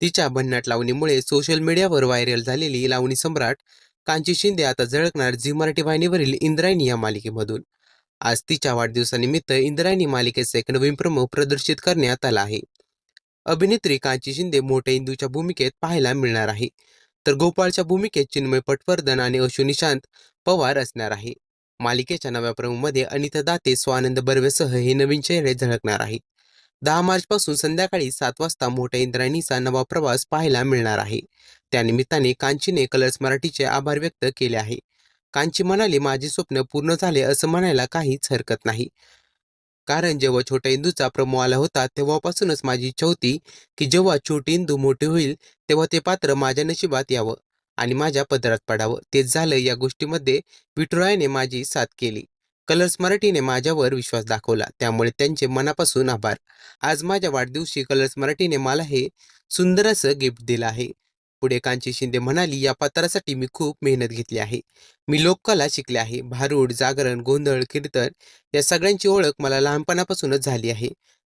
तिच्या भन्नाट लावणीमुळे सोशल मीडियावर व्हायरल झालेली लावणी सम्राट कांची शिंदे आता झळकणार झी मराठी वाहिनीवरील इंद्रायणी या मालिकेमधून. आज तिच्या वाढदिवसानिमित्त इंद्रायणी मालिकेचा एक नवीन प्रमुख प्रदर्शित करण्यात आला आहे. अभिनेत्री कांची शिंदे मोठ्या इंदूच्या भूमिकेत पाहायला मिळणार आहे. तर गोपाळच्या भूमिकेत चिन्मय पटवर्धन आणि अश्विनी शांत पवार असणार आहे. मालिकेच्या नव्या प्रमुखमध्ये अनिता दाते स्वानंद बर्वेसह हे नवीन चेहरे झळकणार आहे दहा मार्चपासून संध्याकाळी सात वाजता मोठ्या इंद्रायणीचा नवा प्रवास पाहायला मिळणार आहे. त्यानिमित्ताने कांचीने कलर्स मराठीचे आभार व्यक्त केले आहे. कांची म्हणाले माझे स्वप्न पूर्ण झाले असं म्हणायला काहीच हरकत नाही. कारण जेव्हा छोट्या इंदूचा प्रमो आला होता तेव्हापासूनच माझी इच्छा होती की जेव्हा छोटी इंदू मोठी होईल तेव्हा ते पात्र माझ्या नशिबात यावं आणि माझ्या पदरात पडावं. तेच झालं या गोष्टीमध्ये विठुरायाने माझी साथ केली. कलर्स मराठीने माझ्यावर विश्वास दाखवला. त्यामुळे त्यांचे मनापासून आभार. आज माझ्या वाढदिवशी कलर्स मराठीने मला हे सुंदर असं गिफ्ट दिलं आहे. पुढे कांची शिंदे म्हणाली या पात्रासाठी मी खूप मेहनत घेतली आहे. मी लोककला शिकले आहे. भारूड जागरण गोंधळ कीर्तन या सगळ्यांची ओळख मला लहानपणापासूनच झाली आहे.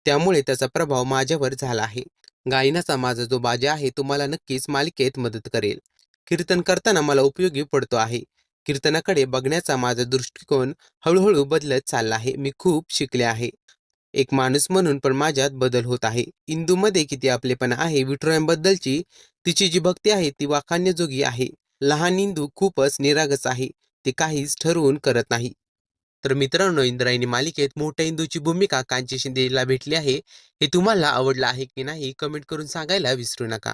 त्यामुळे त्याचा प्रभाव माझ्यावर झाला आहे. गायनाचा माझा जो बाजा आहे तो मला नक्कीच मालिकेत मदत करेल. कीर्तन करताना मला उपयोगी पडतो आहे. कीर्तनाकडे बघण्याचा माझा दृष्टिकोन हळूहळू बदलत चालला आहे. मी खूप शिकले आहे. एक माणूस म्हणून पण माझ्यात बदल होत आहे. इंदूमध्ये किती आपलेपणा आहे विठुरायांबद्दलची तिची जी भक्ती आहे ती वाखान्यजोगी आहे. लहान इंदू खूपच निरागस आहे. ती काहीच ठरवून करत नाही. तर मित्रांनो इंद्रायणी मालिकेत मोठ्या इंदूची भूमिका कांची शिंदेला भेटली आहे हे तुम्हाला आवडलं आहे की नाही कमेंट करून सांगायला विसरू नका.